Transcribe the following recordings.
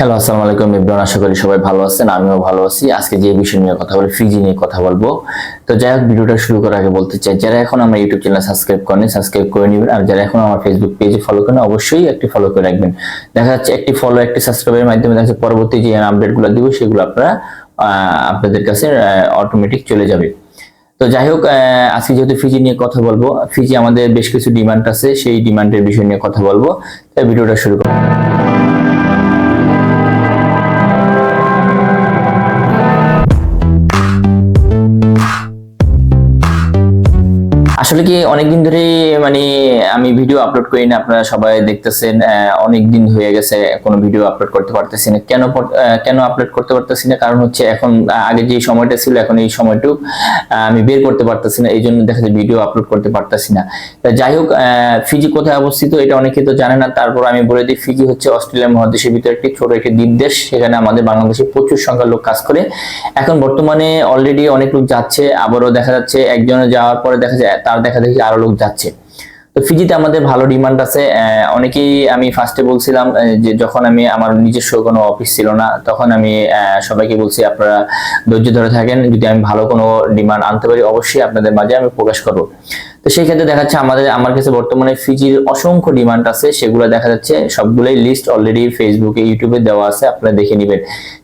Hello আসসালামু আলাইকুম ইব্রাহিম আশা করি সবাই ভালো আছেন, আমিও ভালো আছি। আজকে যে বিষয় নিয়ে কথা বলি, ফিজি নিয়ে কথা বলব। তো যাই হোক, ভিডিওটা শুরু করার আগে বলতে চাই, যারা এখন আমার ইউটিউব চ্যানেল সাবস্ক্রাইব করেন সাবস্ক্রাইব করে নেবেন। আর যারা এখন আমার ফেসবুক পেজে ফলো করেন অবশ্যই একটি ফলো করে রাখবেন। দেখা যাচ্ছে একটি ফলো একটি সাবস্ক্রাইবের মাধ্যমে দেখা যাচ্ছে পরবর্তী যে আপডেটগুলো দিব, সেগুলো আপনারা আপনাদের কাছে অটোমেটিক চলে যাবে। তো যাই হোক আজকে যেহেতু ফিজি নিয়ে কথা বলব, ফিজি আমাদের বেশ কিছু ডিমান্ড আছে, সেই ডিমান্ডের বিষয় নিয়ে কথা বলব। তাই ভিডিওটা শুরু করব আসলে কি অনেকদিন ধরে মানে আমি ভিডিও আপলোড করি না, আপনারা সবাই দেখতেছেন অনেক দিন হয়ে গেছে, কোনো ভিডিও আপলোড করতে পারতেছি না। কেন কেন আপলোড করতে পারতেছি না? কারণ হচ্ছে এখন আগে যে সময়টা ছিল, এখন এই সময়টুক আমি বের করতে পারতেছি না এই জন্য দেখা যায় ভিডিও আপলোড করতে পারতেছি না। তা যাই হোক ফিজি কোথায় অবস্থিত, এটা অনেকে তো জানে না। তারপর আমি বলে দিই ফিজি হচ্ছে অস্ট্রেলিয়া মহাদেশের ভিতরে একটি ছোট একটি দ্বীপ দেশ সেখানে আমাদের বাংলাদেশে প্রচুর সংখ্যার লোক কাজ করে। এখন বর্তমানে অলরেডি অনেক লোক যাচ্ছে, আবারও দেখা যাচ্ছে, একজনে যাওয়ার পরে দেখা যায় তার দেখা দেখি আরও লোক যাচ্ছে। তো ফিজিতে আমাদের ভালো ডিমান্ড আছে। অনেকেই আমি ফার্স্টে বলছিলাম যে যখন আমি আমার নিজস্ব কোনো অফিস ছিল না, তখন আমি সবাইকে বলছি, আপনারা ধৈর্য ধরে থাকেন, যদি আমি ভালো কোনো ডিমান্ড আনতে পারি, অবশ্যই আপনাদের মাঝে আমি প্রকাশ করব। তো সেই ক্ষেত্রে দেখা যাচ্ছে আমাদের, আমার কাছে বর্তমানে ফিজির অসংখ্য ডিমান্ড আছে। সেগুলো দেখা যাচ্ছে, সবগুলোই লিস্ট অলরেডি ফেসবুকে ইউটিউবে দেওয়া আছে। আপনারা দেখে নেবেন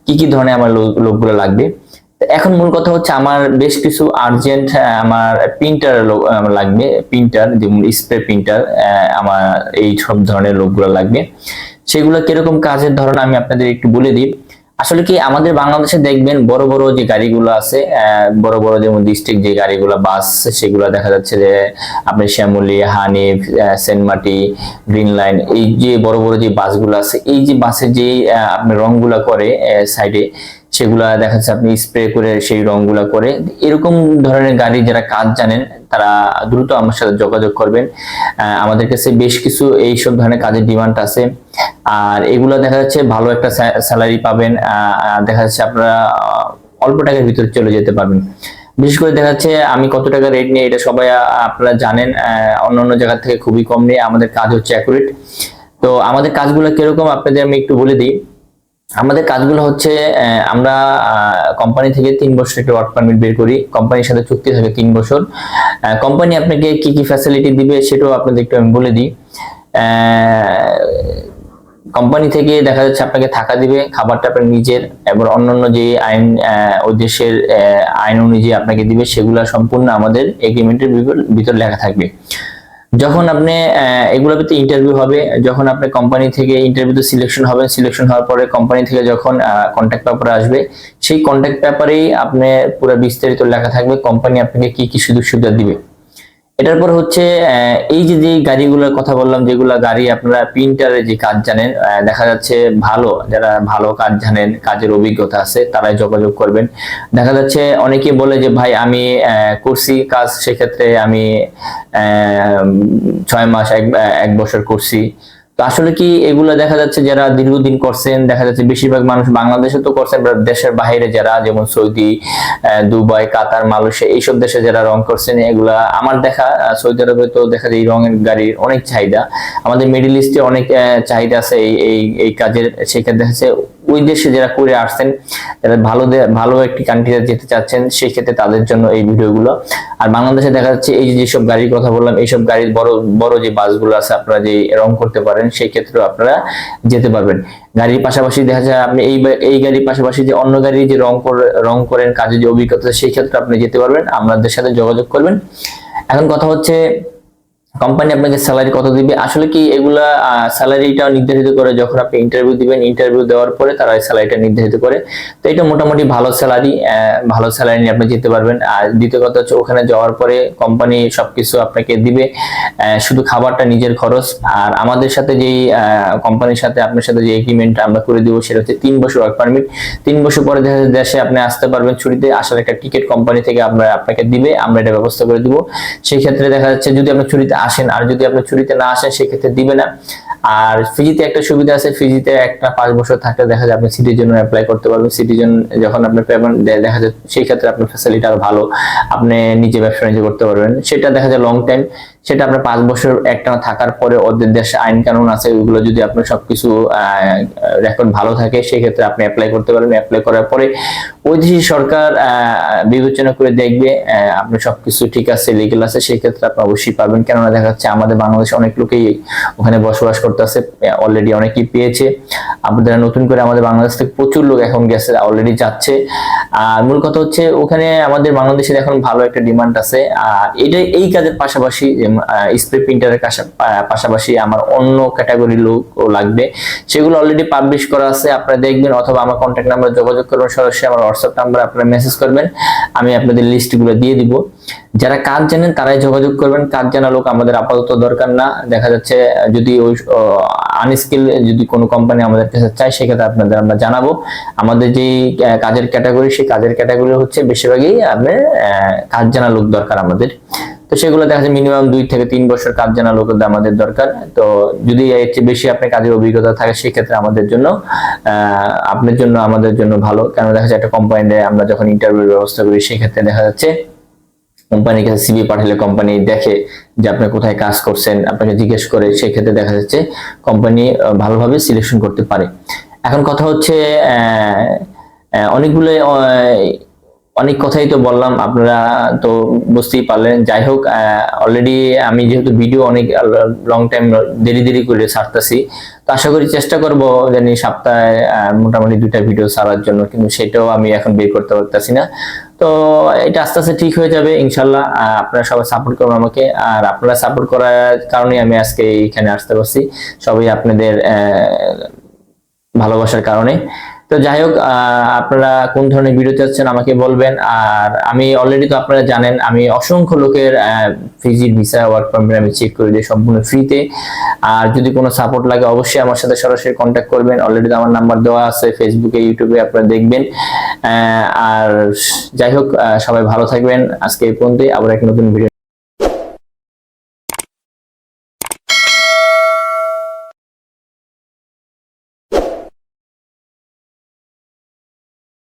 কি কি ধরনের আমার লোক- লোকগুলো লাগবে। এখন মূল কথা হচ্ছে আমার বেশ কিছু আর্জেন্ট আমার প্রিন্টার লাগবে প্রিন্টার যেমন স্প্রে প্রিন্টার আমার এই সব ধরনের লোকগুলো লাগবে। সেগুলো কীরকম কাজের ধরন আমি আপনাদের একটু বলে দিই। আসলে কি আমাদের বাংলাদেশে দেখবেন বড় বড় যে গাড়িগুলো আছে বড় বড় যেমন ডিস্ট্রিক্ট যে গাড়িগুলো বাস সেগুলো দেখা যাচ্ছে যে আপনি শ্যামলী হানিফ সেনমাটি গ্রিন লাইন এই যে বড় বড় যে বাসগুলো আছে এই যে বাসের যে আহ, আপনি রংগুলা করে সাইডে সেগুলা দেখা যাচ্ছে আপনি স্প্রে করে সেই রংগুলা করে। এরকম ধরনের গাড়ি যারা কাজ জানেন, তারা দ্রুত আমার সাথে যোগাযোগ করবেন। আমাদের কাছে বেশ কিছু এই সব ধরনের কাজের ডিমান্ড আছে। আর এগুলো দেখা যাচ্ছে ভালো একটা স্যালারি পাবেন। দেখা যাচ্ছে আপনারা অল্প টাকার ভিতরে চলে যেতে পারবেন। বিশেষ করে দেখা যাচ্ছে আমি কত টাকা রেট নিয়ে এটা সবাই আপনারা জানেন। অন্য অন্য জায়গা থেকে খুবই কম নিয়ে আমাদের কাজ হচ্ছে অ্যাকুরেট তো আমাদের কাজগুলো কীরকম আপনাদের আমি একটু বলে দিই। আমাদের কাজগুলো হচ্ছে আমরা কোম্পানি থেকে তিন বছর একটা ওয়ার্ক পারমিট বের করি কোম্পানির সাথে চুক্তি থাকে তিন বছর। কোম্পানি আপনাকে কি কি ফ্যাসিলিটি দিবে সেটাও আপনাদের একটু আমি বলে দিই। কোম্পানি থেকে দেখা যাচ্ছে আপনাকে থাকা দিবে, খাবারটা আপনার নিজের, এবার অন্যান্য যে আইন ওই দেশের আইন অনুযায়ী আপনাকে দিবে, সেগুলো সম্পূর্ণ আমাদের এগ্রিমেন্টের ভিতর লেখা থাকবে। যখন আপনি ভিতরে ইন্টারভিউ হবে, যখন আপনি কোম্পানি থেকে ইন্টারভিউতে সিলেকশন হবে সিলেকশন হওয়ার পরে কোম্পানি থেকে যখন কন্ট্যাক্ট পেপার আসবে, সেই কন্ট্যাক্ট পেপারেই আপনি পুরো বিস্তারিত লেখা থাকবে কোম্পানি আপনাকে কি কি সুযোগ সুবিধা দিবে। এটার পর হচ্ছে এই যে যে গাড়িগুলোর কথা বললাম, যেগুলো গাড়ি আপনারা প্রিন্টারে যে কাজ জানেন দেখা যাচ্ছে ভালো, যারা ভালো কাজ জানেন, কাজের অভিজ্ঞতা আছে, তারাই যোগাযোগ করবেন। দেখা যাচ্ছে অনেকে বলে যে, ভাই, আমি করছি কাজ, সেক্ষেত্রে আমি ছয় মাস এক বছর করছি। তো আসলে কি এগুলো দেখা যাচ্ছে যারা দীর্ঘদিন করছেন, দেখা যাচ্ছে বেশিরভাগ মানুষ বাংলাদেশে তো করছেন দেশের বাইরে যারা, যেমন সৌদি দুবাই, কাতার, মালয়েশিয়া, এইসব দেশে যারা রং করছেন, এগুলা আমার দেখা সৌদি আরবে তো দেখা যায় এই রঙের গাড়ির অনেক চাহিদা। আমাদের মিডিল ইস্টে অনেক চাহিদা আছে এই এই এই কাজের সেক্ষেত্রে দেখা যাচ্ছে ওই দেশে যারা করে আসছেন, যারা ভালো ভালো একটি কান্ট্রিতে যেতে চাচ্ছেন, সেই ক্ষেত্রে তাদের জন্য এই ভিডিওগুলো। আর বাংলাদেশে দেখা যাচ্ছে এই যেসব গাড়ির কথা বললাম, এইসব গাড়ির বড় বড় যে বাসগুলো আছে, আপনারা যে রং করতে পারেন, সেই ক্ষেত্রেও আপনারা যেতে পারবেন। গাড়ির পাশাপাশি দেখা যায় আপনি এই এই গাড়ির পাশাপাশি যে অন্য গাড়ি যে রং রং করেন, কাজের যে অভিজ্ঞতা, সেই ক্ষেত্রে আপনি যেতে পারবেন। আমাদের সাথে যোগাযোগ করবেন। এখন কথা হচ্ছে কোম্পানি আপনাকে স্যালারি কত দিবে? আসলে কি এগুলা স্যালারিটা নির্ধারিত করে যখন আপনি ইন্টারভিউ দিবেন ইন্টারভিউ দেওয়ার পরে তারা স্যালারিটা নির্ধারিত করে। তো এটা মোটামুটি ভালো স্যালারি ভালো স্যালারি নিয়ে আপনি যেতে পারবেন। আর দ্বিতীয় কথা হচ্ছে ওখানে যাওয়ার পরে কোম্পানি সবকিছু আপনাকে দিবে। শুধু খাবারটা নিজের খরচ। আর আমাদের সাথে যেই কোম্পানির সাথে আপনার সাথে যে এগ্রিমেন্ট আমরা করে দিব, সেটা হচ্ছে তিন বছর ওয়ার্ক পারমিট তিন বছর পরে দেশে আপনি আসতে পারবেন ছুটিতে, আসার একটা টিকিট কোম্পানি থেকে আমরা আপনাকে দিবে, আমরা এটা ব্যবস্থা করে দিব। সেই ক্ষেত্রে দেখা যাচ্ছে যদি আপনি ছুটিতে আসেন, আর যদি আপনি চুরিতে না আসেন, সেক্ষেত্রে দিবে না। আর ফিজিতে একটা সুবিধা আছে ফিজিতে একটা পাঁচ বছর থাকলে দেখা যায় আপনি সিটির জন্য অ্যাপ্লাই করতে পারবেন। সিটিজন যখন আপনার পেমেন্ট দেখা যায় সেই ক্ষেত্রে আপনার ফ্যাসিলিটি আরও ভালো। আপনি নিজে ব্যবসা নিজে করতে পারবেন। সেটা দেখা যায় লং টাইম সেটা আপনার পাঁচ বছর একটানা থাকার পরে ওদের দেশে আইন কানুন আছে, ওইগুলো যদি আপনার সবকিছু রেকর্ড ভালো থাকে, সেক্ষেত্রে আপনি অ্যাপ্লাই করতে পারবেন। অ্যাপ্লাই করার পরে ওই দেশের সরকার বিবেচনা করে দেখবে আপনার সবকিছু ঠিক আছে লিগেল আছে, সেক্ষেত্রে আপনি অবশ্যই পাবেন। কেননা দেখা যাচ্ছে আমাদের বাংলাদেশে অনেক লোকেই ওখানে বসবাস করতেছে অলরেডি অনেকেই পেয়েছে। আপনাদের নতুন করে আমাদের বাংলাদেশ থেকে প্রচুর লোক এখন গেছে অলরেডি যাচ্ছে। আর মূল কথা হচ্ছে, ওখানে আমাদের বাংলাদেশের এখন ভালো একটা ডিমান্ড আছে। আর এটা এই কাজের পাশাপাশি স্প্রে প্রিন্টারের পাশাপাশি আমার অন্য ক্যাটাগরির লোকও লাগবে। সেগুলো অলরেডি পাবলিশ করা আছে, আপনারা দেখবেন, অথবা আমার কন্ট্যাক্ট নাম্বারে যোগাযোগ করবেন, সরাসরি আমার হোয়াটসঅ্যাপ নাম্বার আপনারা মেসেজ করবেন, আমি আপনাদের লিস্টগুলো দিয়ে দিব। যারা কাজ জানেন, তারাই যোগাযোগ করবেন। কাজ জানা লোক আমাদের আপাতত দরকার না। দেখা যাচ্ছে যদি ওই আনস্কিল যদি কোনো কোম্পানি আমাদের কাছে চায়, সেক্ষেত্রে আপনাদের আমরা জানাব। আমাদের যে কাজের ক্যাটাগরি সেই কাজের ক্যাটাগরি হচ্ছে বেশিরভাগই আপনার কাজ জানা লোক দরকার আমাদের। তো সেগুলো দেখা যাচ্ছে মিনিমাম দুই থেকে তিন বছর কাজ জানা লোক আমাদের দরকার। তো যদি এর চেয়ে বেশি আপনার কাজের অভিজ্ঞতা থাকে, সেক্ষেত্রে আমাদের জন্য আপনার জন্য, আমাদের জন্য ভালো। কেন দেখা যাচ্ছে একটা কোম্পানিতে আমরা যখন ইন্টারভিউ ব্যবস্থা করি, সেক্ষেত্রে দেখা যাচ্ছে কোম্পানির কাছে সিভি পাঠালে কোম্পানি দেখে যে আপনি কোথায় কাজ করছেন, আপনাকে জিজ্ঞেস করে, সেক্ষেত্রে দেখা যাচ্ছে কোম্পানি ভালোভাবে সিলেকশন করতে পারে। এখন কথা হচ্ছে অনেকগুলো অনেক কথাই তো বললাম, আপনারা তো বুঝতেই পারলেন। যাই হোক অলরেডি আমি যেহেতু ভিডিও অনেক লং টাইম দেরি দেরি করে ছাড়তেছি, তো আশা করি চেষ্টা করব জানি সপ্তাহে মোটামুটি দুইটা ভিডিও ছাড়ার জন্য, কিন্তু সেটাও আমি এখন বের করতে পারতেছি না। তো এটা আস্তে আস্তে ঠিক হয়ে যাবে, ইনশাল্লাহ আপনারা সবাই সাপোর্ট করবেন আমাকে, আর আপনারা সাপোর্ট করার কারণে আমি আজকে এখানে আসতে পারছি। সবাই আপনাদের ভালোবাসার কারণে। তো যাই হোক আপনারা কোন ধরনের ভিডিও চাচ্ছেন আমাকে বলবেন। আর আমি অলরেডি তো আপনারা জানেন, আমি অসংখ্য লোকের ফিজির ভিসা ওয়ার্ক পারমিট আমি চেক করে দিই সম্পূর্ণ ফ্রিতে আর যদি কোনো সাপোর্ট লাগে, অবশ্যই আমার সাথে সরাসরি কন্ট্যাক্ট করবেন। অলরেডি আমার নাম্বার দেওয়া আছে ফেসবুকে ইউটিউবে আপনারা দেখবেন। আর যাই হোক সবাই ভালো থাকবেন। আজকে এই পর্যন্তই, আবার এক নতুন ভিডিও